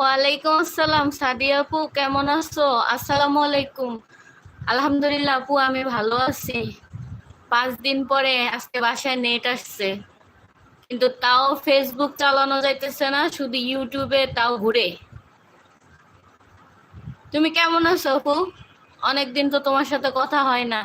ওয়ালাইকুম আসসালাম। সাদিয়া আপু, কেমন আছো? আসসালামু আলাইকুম। আলহামদুলিল্লাহ আপু, আমি ভালো আছি। পাঁচ দিন পরে আজকে বাসায় নেট আসছে। কিন্তু তাও ফেসবুক চালানো যাইতেছে না, শুধু ইউটিউবে তাও ঘুরে। তুমি কেমন আছো আপু? অনেকদিন তো তোমার সাথে কথা হয় না।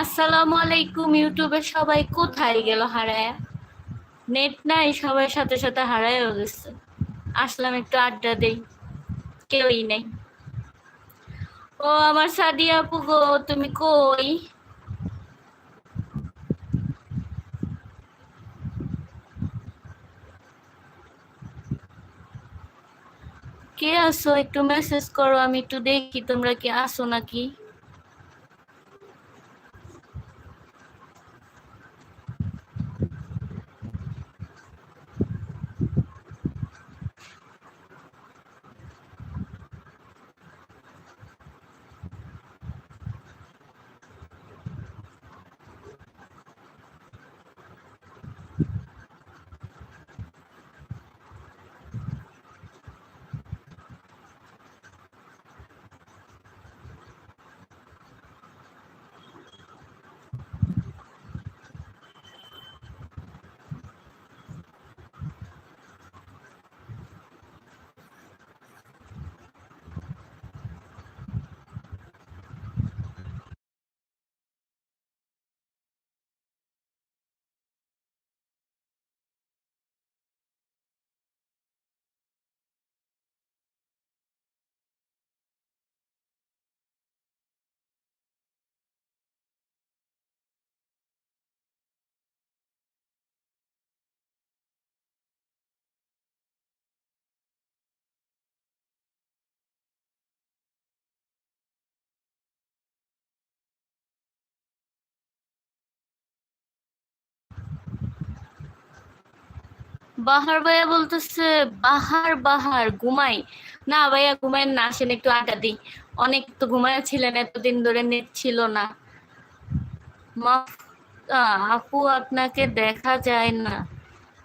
আসসালামু আলাইকুম, ইউটিউবে সবাই কোথায় গেল হারায়? নেট নাই সবার সাথে সাথে হারায়ও গেছে। আসলাম একটু আড্ডা দেই, কেউই নেই। ও, আমার সাদিয়া আপু গো, তুমি কই? কে আসো একটু মেসেজ করো, আমি একটু দেখি, তোমরা কি আসো নাকি? বাহার ভাইয়া বলতেছে, বাহার বাহার, ঘুমাই। না ভাইয়া ঘুমাই না, আসেন একটু আড্ডা দিই। অনেক তো ঘুমায় ছিলেন এতদিন ধরে নেট ছিল না আপু আপনাকে দেখা যায় না।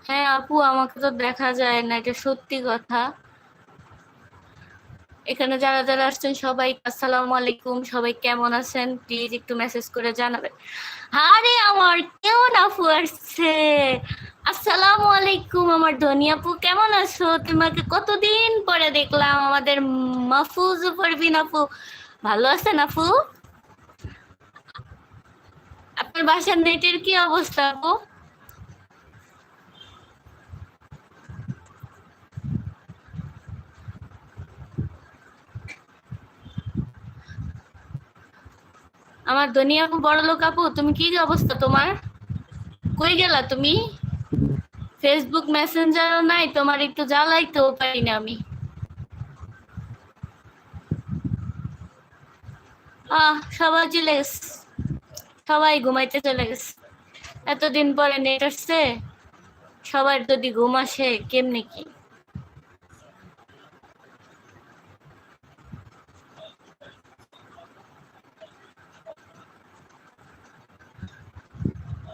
হ্যাঁ আপু, আমাকে তো দেখা যায় না, এটা সত্যি কথা। এখানে যারা যারা আসছেন সবাই আসসালামু আলাইকুম। সবাই কেমন আছেন? প্লিজ একটু মেসেজ করে জানাবেন। আরে আমার কেমন আপু আসছে? আসসালামু আলাইকুম আমার ধনী আপু, কেমন আছো? তোমাকে কতদিন পরে দেখলাম, আমাদের মাহফুজ পারবিন আপু। ভালো আছেন আপু? আপনার বাসার নেটের কি অবস্থা আপু? আমার দুনিয়া আপু বড় লোক আপু, তুমি কি অবস্থা তোমার? কই গেলা তুমি? ফেসবুক মেসেঞ্জারও নাই, তোমার একটু জ্বালাইতেও পারি না আমি। আহ, সবাই চলে গেছে। সবাই ঘুমাইতে চলে গেছে। এতদিন পরে নেট আসছে, সবার যদি ঘুম আসে, কেমনে কি?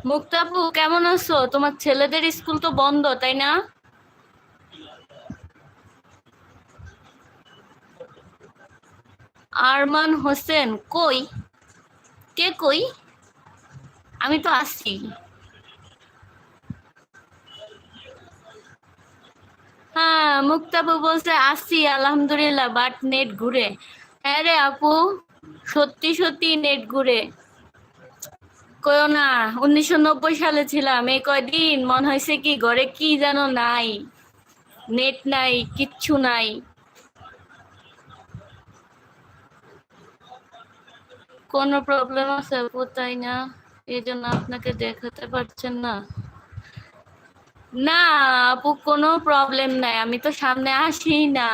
মুক্তাপু, কেমন আছো? তোমার ছেলেদের স্কুল তো বন্ধ, তাই না? আরমান হোসেন, কই? কে কই? আমি তো আসছি। হ্যাঁ মুক্তাপু বলছে, আসছি, আলহামদুলিল্লাহ, বাট নেট ঘুরে। হ্যাঁ রে আপু, সত্যি সত্যি নেট ঘুরে। কয়ো না, উনিশশো নব্বই সালে ছিলাম। এই কয়দিন মনে হয়েছে কি ঘরে কি যেন নাই, নেট নাই, কিচ্ছু নাই। কোনো প্রবলেম আছে তাই না? এই জন্য আপনাকে দেখাতে পারছেন না। না, আপু, কোনো প্রবলেম নাই। আমি তো সামনে আসি না।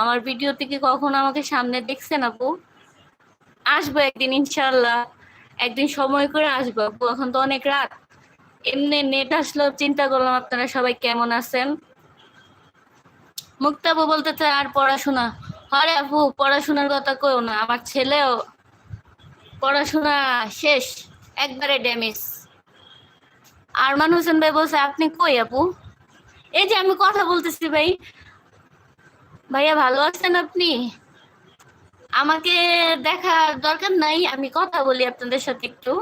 আমার ভিডিও থেকে কখনো আমাকে সামনে দেখছেন আপু? আসব একদিন ইনশাল্লাহ একদিন সময় করে আসব আপু এখন তো অনেক রাত। এমনি নেট আসলো চিন্তা করলাম, আপনারা সবাই কেমন আছেন? মুক্তাবু বলতে চায় আর পড়াশোনা। আরে আপু, পড়াশোনার কথা কইও না, আমার ছেলেও পড়াশোনা শেষ, একবারে ড্যামেজ। আরমান হোসেন ভাই বলছে, আপনি কই আপু? এই যে আমি কথা বলতেছি ভাই। ভাইয়া, ভালো আছেন আপনি? আমাকে দেখা দরকার নাই, আমি কথা বলি আপনাদের সাথে একটু।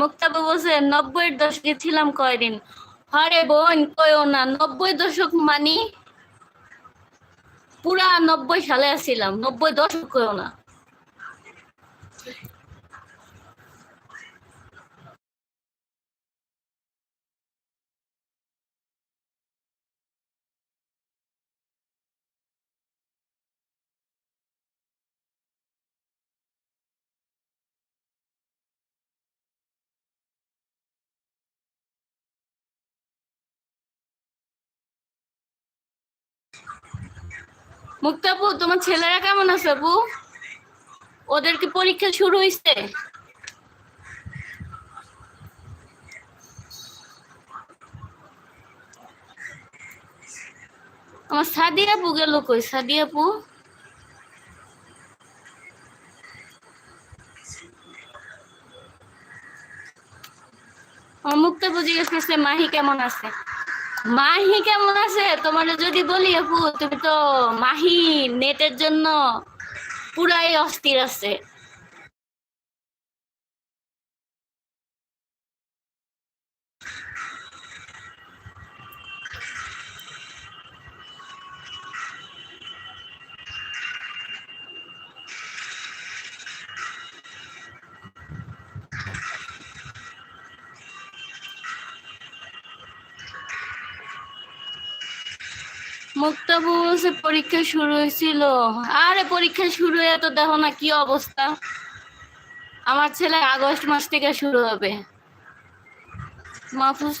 মুক্তাবু বলছে নব্বই দশকে ছিলাম কয়দিন? হরে বোন কয়ও না, নব্বই দশক মানি পুরা নব্বই সালে আসছিলাম, নব্বই দশক কয়ও না। মুক্তাপু, তোমার ছেলেরা কেমন আছে আপু? ওদের কি পরীক্ষা শুরু হয়েছে আমার সাদিয়া আপু গেল কই? সাদিয়া আপু? আমার মুক্তাপু জিজ্ঞেস করছে, মাহি কেমন আছে? মাহি কেমন আছে? তোমার যদি বলি, আপু, তুমি তো মাহি, নেটের জন্য পুরাই অস্থির আছে। বলছে পরীক্ষা শুরু হয়েছিল। আরে, পরীক্ষা শুরু হয়ে তো দেখো না কি অবস্থা। আমার ছেলে আগস্ট মাস থেকে শুরু হবে। মাহফুজ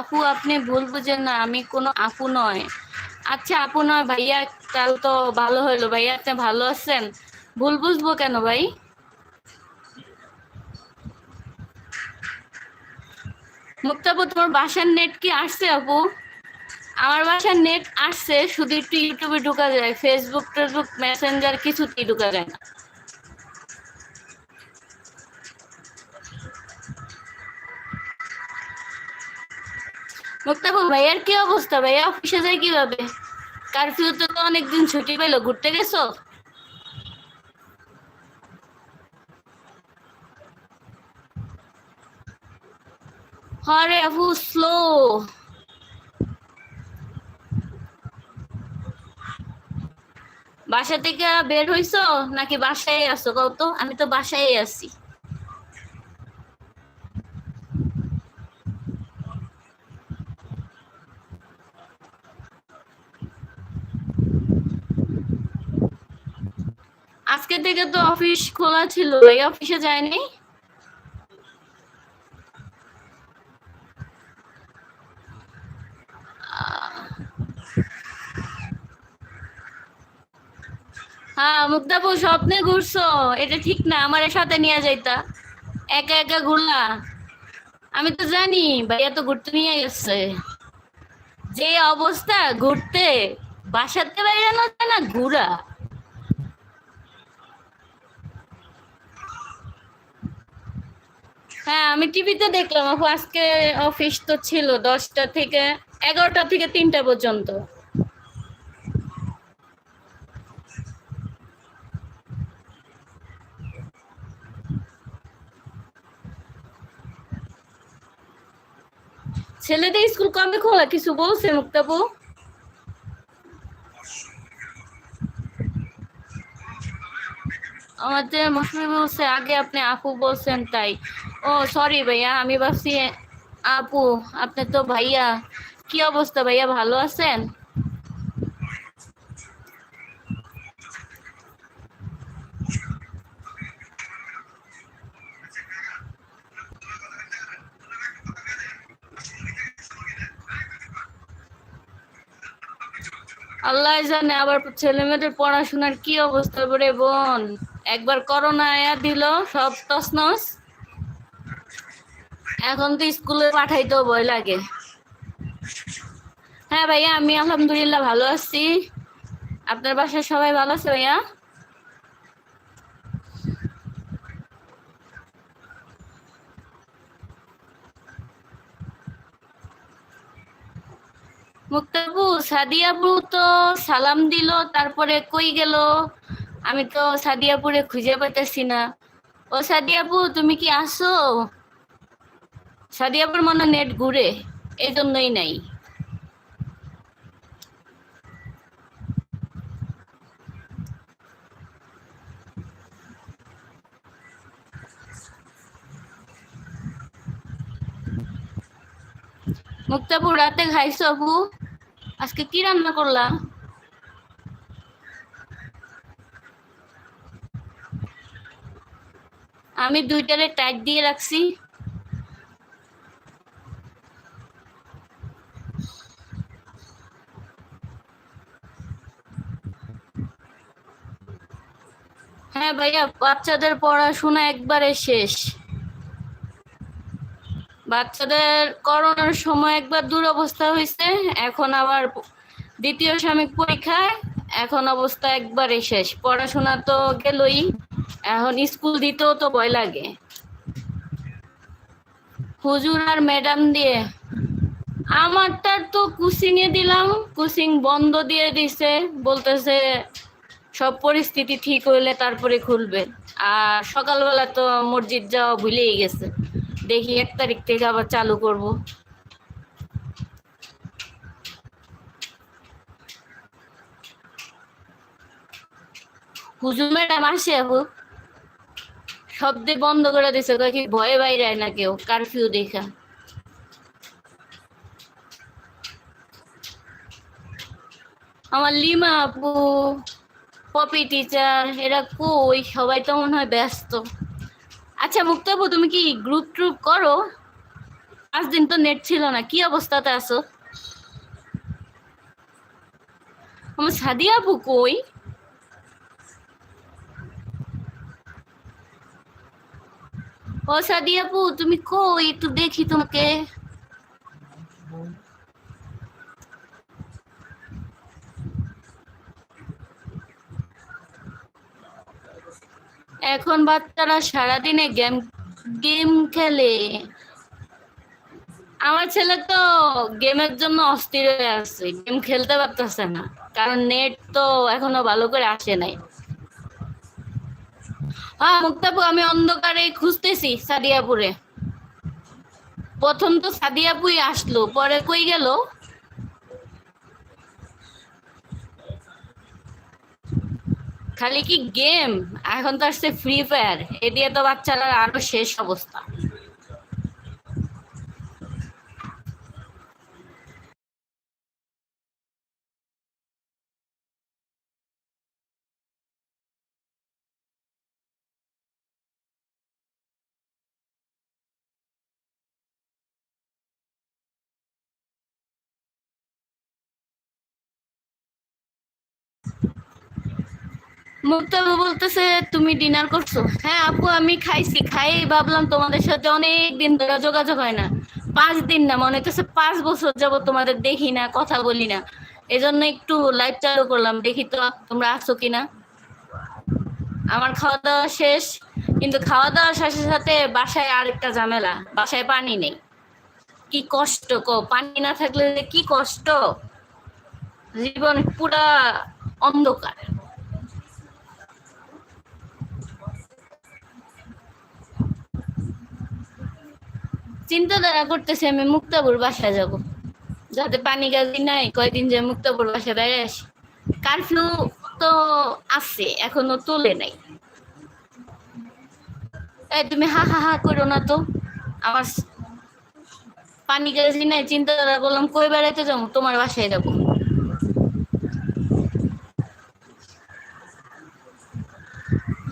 আপু, আপনি ভুল বুঝেন না, আমি কোনো আপু নয়। আচ্ছা আপু নয় ভাইয়া কাল তো ভালো হইল ভাইয়া, আপনি ভালো আছেন? ভুল বুঝব কেন ভাই? মুক্তাবু, তোমার বাসার নেট কি আসছে, আপু? আমার বাসার নেট আসছে, শুধু একটু ইউটিউবে ঢোকা যায় ফেসবুক টেসবুক মেসেঞ্জার কিছুতেই ঢোকা যায় না। মুক্তাবু ভাইয়ার কি অবস্থা? ভাইয়া অফিসে যায় কীভাবে? কারফিউতে তো অনেকদিন ছুটি পেল ঘুরতে গেছো? হরে আপু স্লো বাসা থেকে বের হইছো? নাকি বাসায় আছো? কও তো, আমি তো বাসায় আছি। আজকে থেকে তো অফিস খোলা ছিল এই অফিসে যায়নি? মুক্তাপু, স্বপ্নে ঘুরছো? এটা ঠিক না, আমার সাথে নিয়ে যাইতা। একা একা ঘুরলা? আমি তো জানি, ভাইয়া তো ঘুরতে নিয়ে গেছে। যে অবস্থা, ঘুরতে। বাসাতে বেরানো যায় না, ঘুরা। হ্যাঁ আমি টিভিতে দেখলাম আজকে অফিস তো ছিল দশটা থেকে এগারোটা থেকে তিনটা পর্যন্ত। ছেলেদের স্কুল কবে খোলা? কিছু বলছে মুক্তাপু আমাদের মশমি বলছে, আগে আপনি আপু বলছেন তাই। ও সরি ভাইয়া, আমি ভাবছি আপু, আপনি তো ভাইয়া। কি অবস্থা ভাইয়া, ভালো আছেন? আল্লাহ জানে আবার ছেলে মেয়েদের পড়াশোনার কি অবস্থা করে বোন। একবার করোনা আয়া দিল, সব তসনস এখন তো স্কুলে পাঠাইতেও ভয় লাগে। হ্যাঁ ভাইয়া, আমি আলহামদুলিল্লাহ ভালো আছি। আপনার বাসায় সবাই ভালো আছে ভাইয়া? সাদিয়াবু তো সালাম দিল, তারপরে কই গেল? আমি তো সাদিয়াপুরে খুঁজে পাইতেছি না। ও সাদিয়াপু তুমি কি আসো? সাদিয়াপুর মনে নেট ঘুরে এই জন্যই নাই। মুক্তাপুর রাতে খাইছো আপু আজকে কি রান্না করলা আমি দুইটারে টাইট দিয়ে রাখছি। হ্যাঁ ভাইয়া, বাচ্চাদের পড়াশোনা একবারে শেষ। বাচ্চাদের করোনার সময় একবার দুরবস্থা হয়েছে, এখন আবার দ্বিতীয় সাময়িক পরীক্ষায়, এখন অবস্থা একবারে শেষ। পড়াশোনা তো গেলই, এখন স্কুল দিতেও তো ভয় লাগে। হুজুর আর ম্যাডাম দিয়ে আমারটা তো কুচিং এ দিলাম, কুচিং বন্ধ দিয়ে দিছে, বলতেছে সব পরিস্থিতি ঠিক হইলে তারপরে খুলবে। আর সকালবেলা তো মসজিদ যাওয়া ভুলেই গেছে। দেখি এক তারিখ থেকে আবার চালু করব। হুজুর ম্যাডাম আসে আপু শব্দে বন্ধ করে দিছে কি ভয়ে বাইরে না কেউ কারফিউ দেখা। আমার লিমা আপু, পপি টিচার এরা কই? সবাই তো মনে হয় ব্যস্ত। আচ্ছা মুক্তাবু, তুমি কি গ্রুপ ট্রুপ করো? পাঁচ দিন তো নেট ছিল না, কি অবস্থাতে আছো? আমার সাদিয়া আপু কই? ও সাদিয়া আপু, তুমি কই? একটু দেখি তোমাকে। এখন বাচ্চারা সারাদিনে গেম গেম খেলে। আমার ছেলে তো গেমের জন্য অস্থির হয়ে আছে। গেম খেলতে পারতেছে না। কারণ নেট তো এখনও ভালো করে আসে নাই। হ্যাঁ মুক্তাপু, আমি অন্ধকারে খুঁজতেছি সাদিয়াপুরে। প্রথম তো সাদিয়াপুই আসলো, পরে কই গেল? খালি কি গেম এখন তো আসছে ফ্রি ফায়ার এ দিয়ে তো বাচ্চারা আরও শেষ অবস্থা। মুক্তাবু বলতেছে, তুমি ডিনার করছ? হ্যাঁ আপু, আমি খাইছি। খাই ভাবলাম তোমাদের সাথে অনেক দিন ধরে যোগাযোগ হয় না। পাঁচ দিন না, মনে হচ্ছে পাঁচ বছর যাব তোমাদের দেখি না, কথা বলি না। এই জন্য একটু লাইভ চালু করলাম, দেখি তো তোমরা আসো কিনা। আমার খাওয়া দাওয়া শেষ, কিন্তু খাওয়া দাওয়ার সাথে সাথে বাসায় আরেকটা ঝামেলা। বাসায় পানি নেই। কি কষ্ট কো, পানি না থাকলে কি কষ্ট? জীবন পুরা অন্ধকার। চিন্তাধারা করতেছি আমি, মুক্তাপুর বাসা যাব। যাতে পানি গাজি নাই, কয়দিন যে মুক্তাপুর বাসা বেড়ে আসি। কারফিউ তো আছে, এখনও তোলে নাই। এই তুমি হা হা হা করো না তো। আমার পানি গাজি নাই, চিন্তাধারা করলাম, কই বেড়াইতে যাব? তোমার বাসায় যাব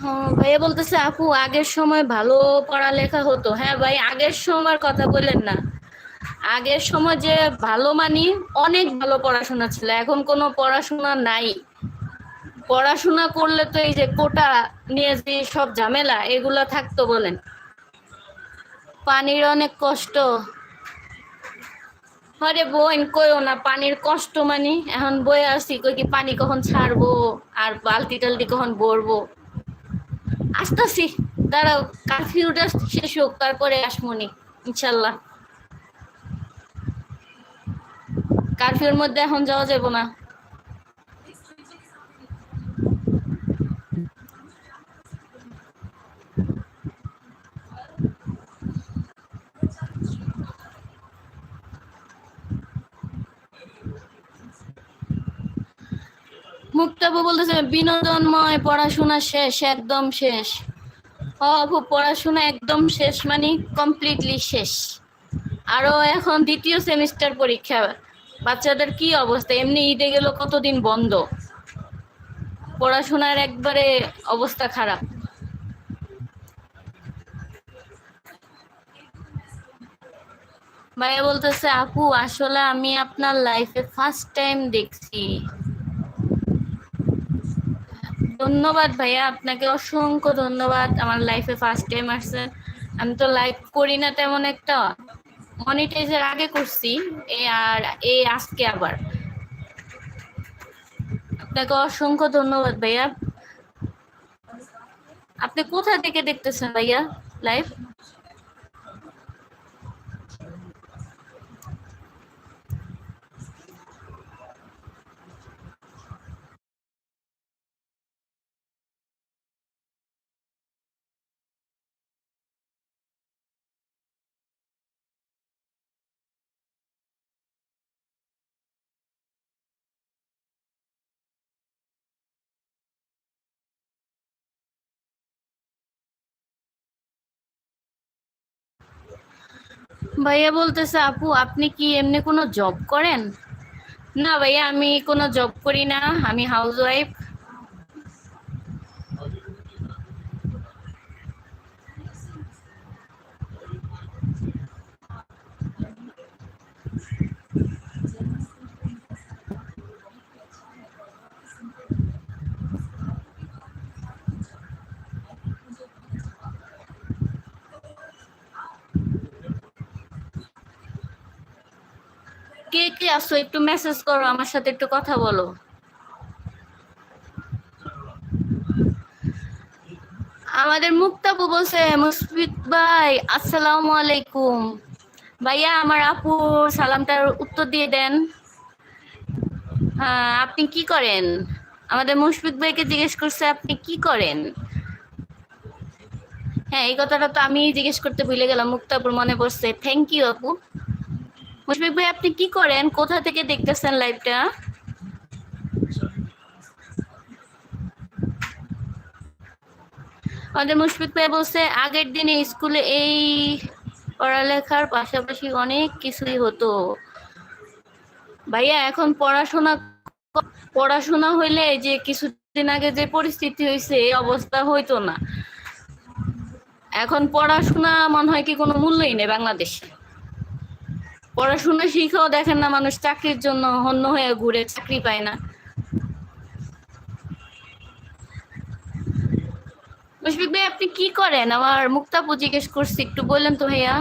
হ্যাঁ ভাইয়া বলতেছে, আপু, আগের সময় ভালো পড়ালেখা হতো। হ্যাঁ ভাই, আগের সময়ের কথা বললেন না। আগের সময় যে ভালো মানি, অনেক ভালো পড়াশোনা ছিল। এখন কোনো পড়াশোনা নাই। পড়াশোনা করলে তো এই যে কোটা নিয়ে যে সব ঝামেলা, এগুলা থাকতো বলেন। পানির অনেক কষ্ট। আরে বোন, কইও না, পানির কষ্ট মানি। এখন বয়ে আসি কই কি পানি কখন ছাড়বো? আর বালতি টালতি কখন ভরবো? আসতেছি দাঁড়াও কারফিউটা শেষ হোক তারপরে আসমনি ইনশাল্লাহ। কারফিউর মধ্যে এখন যাওয়া যাব না। মুক্তাবু বলতেছে, বিনোদনময় পড়াশোনা শেষ, একদম শেষ। হ পড়াশোনা একদম শেষ মানে কমপ্লিটলি শেষ। আরও এখন দ্বিতীয় সেমিস্টার পরীক্ষা, বাচ্চাদের কি অবস্থা? এমনি ঈদে গেল, কতদিন বন্ধ? পড়াশোনার একবারে অবস্থা খারাপ। ভাইয়া বলতেছে, আপু, আসলে আমি আপনার লাইফে ফার্স্ট টাইম দেখছি। ধন্যবাদ ভাইয়া, আপনাকে অসংখ্য ধন্যবাদ। আমার লাইফে ফার্স্ট টাইম আসছেন। আমি তো লাইভ করি না তেমন একটা। মনিটাইজের আগে করছি, এ আর এই আজকে আবার। আপনাকে অসংখ্য ধন্যবাদ ভাইয়া। আপনি কোথা থেকে দেখতেছেন ভাইয়া লাইভ ভাইয়া বলতেছে, আপু, আপনি কি এমনি কোনো জব করেন? না ভাইয়া, আমি কোনো জব করি না। আমি হাউস ওয়াইফ কে আসো একটু মেসেজ করো, আমার সাথে একটু কথা বলো। আমাদের মুক্তাবু বলছে, মুশফিক ভাই, আসসালামু আলাইকুম। ভাইয়া, আমার আপু সালামটার উত্তর দিয়ে দেন। হ্যাঁ আপনি কি করেন? আমাদের মুশফিক ভাইকে জিজ্ঞেস করছে, আপনি কি করেন? হ্যাঁ এই কথাটা তো আমি জিজ্ঞেস করতে ভুলে গেলাম। মুক্তাপুর মনে পড়ছে থ্যাংক ইউ আপু। মুশফিক ভাই, আপনি কি করেন? কোথা থেকে দেখতেছেন লাইভটা আমাদের মুশফিক ভাই বলছে, আগের দিনে স্কুলে এই পড়ালেখার পাশাপাশি অনেক কিছুই হতো। ভাইয়া, এখন পড়াশোনা পড়াশোনা হইলে যে কিছুদিন আগে যে পরিস্থিতি হয়েছে এই অবস্থা হইতো না। এখন পড়াশোনা মনে হয় কি কোনো মূল্যই নেই বাংলাদেশে। পড়াশোনা শিখেও দেখেন না মানুষ, চাকরির জন্য হন্য হয়ে ঘুরে চাকরি পায় না। মুশফিক ভাই, আপনি কি করেন? আমার মুক্তাপু জিজ্ঞেস করছি, একটু বললেন তো ভাইয়া।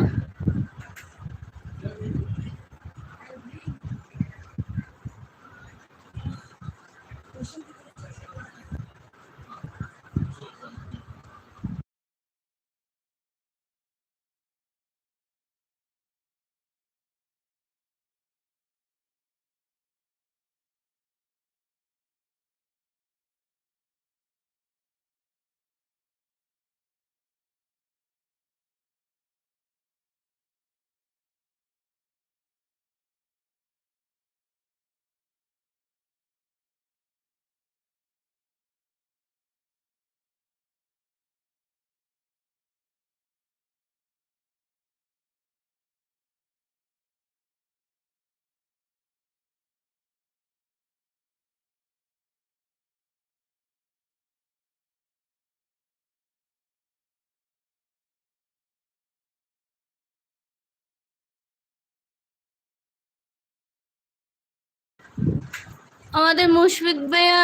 আমাদের মুশফিক ভাইয়া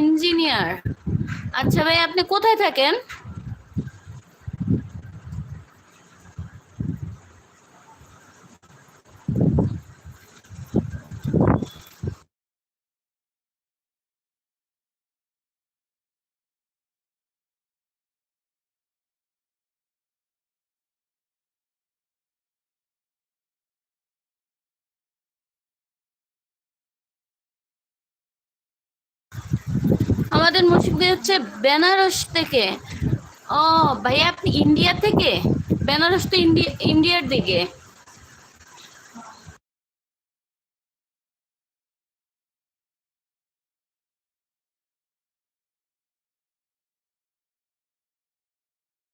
ইঞ্জিনিয়ার। আচ্ছা ভাই আপনি কোথায় থাকেন? আমাদের মুশফিক হচ্ছে বেনারস থেকে। ও, ভাইয়া আপনি ইন্ডিয়া থেকে? বেনারস তো ইন্ডিয়া ইন্ডিয়ার দিকে।